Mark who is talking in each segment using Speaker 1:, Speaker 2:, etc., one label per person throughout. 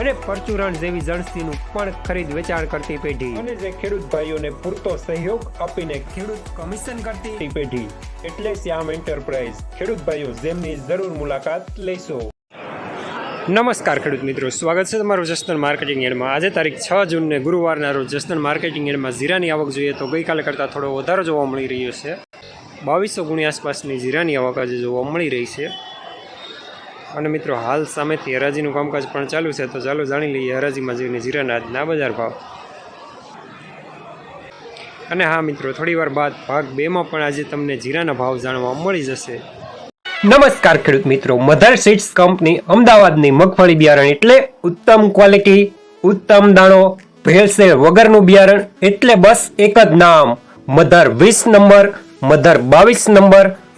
Speaker 1: અને પરચુરણ જેવી જણસીનું પણ ખરીદ વેચાણ કરતી પેઢી. અને જે ખેડૂત ભાઈઓને પૂરતો સહયોગ આપીને ખેડૂત કમિશન કરતી પેઢી. એટલે શ્યામ એન્ટરપ્રાઇઝ. ખેડૂત ભાઈઓ જેમની જરૂર મુલાકાત લેશો. નમસ્કાર ખેડૂત મિત્રો. સ્વાગત છે તમારું જસદણ માર્કેટિંગ એડમાં. આજે તારીખ છ જૂનને ગુરુવારના રોજ જસદણ માર્કેટિંગ એડમાં જીરાની આવક જોઈએ તો ગઈકાલે કરતાં થોડો વધારો જોવા મળી રહ્યો છે. બાવીસો ગુણી આસપાસની જીરાની આવક આજે જોવા મળી રહી છે. અને મિત્રો, હાલ સામેથી હરાજીનું કામકાજ પણ ચાલુ છે, તો ચાલો જાણી લઈએ હરાજીમાં જઈને જીરાના આજના બજાર ભાવ. અને હા મિત્રો થોડી વાર બાદ ભાગ બેમાં પણ આજે તમને જીરાના ભાવ જાણવા મળી જશે. નમસ્કાર ખેડૂત મિત્રો, મધર સીડ્સ કંપની અમદાવાદની મગફળી બિયારણ એટલે ઉત્તમ ક્વોલિટી, ઉત્તમ દાણો ભેળસેળ વગરનું બિયારણ એટલે બસ એક જ નામ. મધર વીસ નંબર, મધર બાવીસ નંબર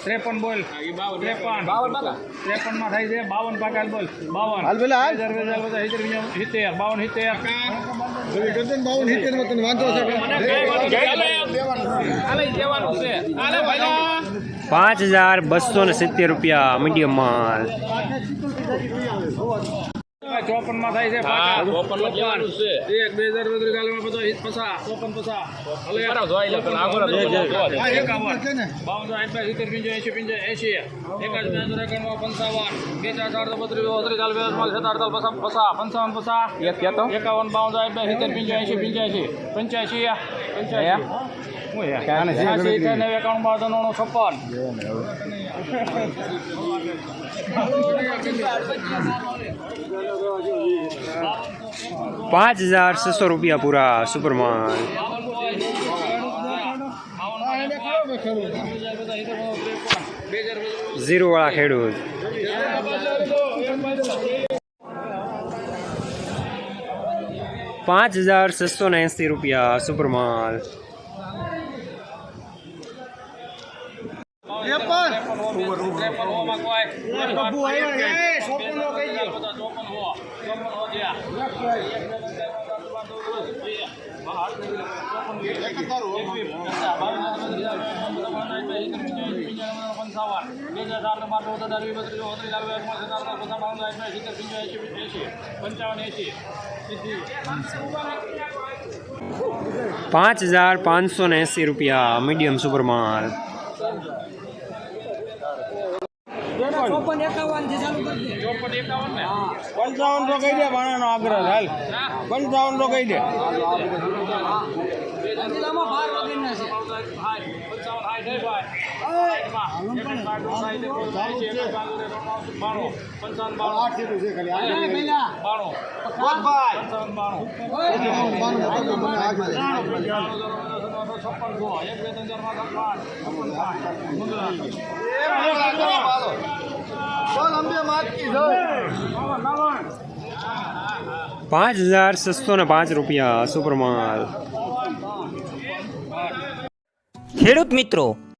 Speaker 2: ત્રેપન થાય છે બાવન પાકા બોલ બાવન સિત્તેર બાવન
Speaker 1: પાંચ હજાર બસો ને સિત્તેર રૂપિયા મીડિયમ માલ.
Speaker 2: ચોપનમાં થાય છે ચોપન એક બે હજાર બત્રીસ ગાલમાં બધો પસા ચોપન પસા. બાવન પાંચ સિત્તેર પંચો એંશી પંચો એંશી. એકાદ બે હજાર એકાવન પંચાવન. બે ચાર ચાર બત્રીસ બત્રીસ ચાલ બે સત્તર અડતાલ પસા પસા પંચાવન પસા એકાવન બાવન બે સિત્તેર પંચો એંશી પંચ્યાસી. પંચ્યાસી પંચ્યાસી. ત્રણ છપ્પન
Speaker 1: પાંચ હજાર છસો રૂપિયા પૂરા સુપર માલ ઝીરો વાળા ખેડૂત. પાંચ હજાર છસો ને એંસી રૂપિયા સુપર માલ
Speaker 2: પંચાવન એસી
Speaker 1: પાંચ હજાર પાંચસો ને એંસી રૂપિયા મીડિયમ સુપર માલ
Speaker 2: ને
Speaker 3: પંચાવન તો કહી દે ભાણાનો આગ્રહ હાલ પંચાવન તો કહી દે
Speaker 1: પાંચ હજાર છસો ને પાંચ રૂપિયા સુપર માલ.
Speaker 4: ખેડૂત મિત્રો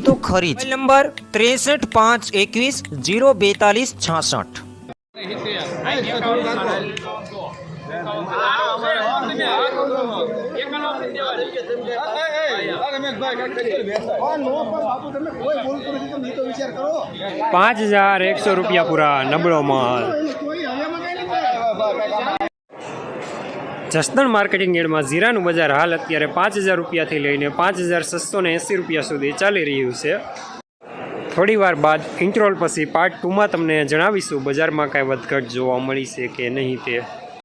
Speaker 4: તો ખરી જ નંબર ત્રેસઠ પાંચ એકવીસ જીરો બેતાલીસ છાસઠ
Speaker 2: એકાવન
Speaker 1: પાંચ હજાર એકસો રૂપિયા પૂરા નબળો માલ જસદણ માર્કેટિંગ યાર્ડમાં જીરાનું બજાર હાલ અત્યારે પાંચ હજાર રૂપિયાથી લઈને પાંચ હજાર છસો ને એંસી રૂપિયા સુધી ચાલી રહ્યું છે. થોડી વાર બાદ ઇન્ટ્રોલ પછી પાર્ટ ટુમાં તમને જણાવીશું બજારમાં કાંઈ વધઘટ જોવા મળી છે કે નહીં તે.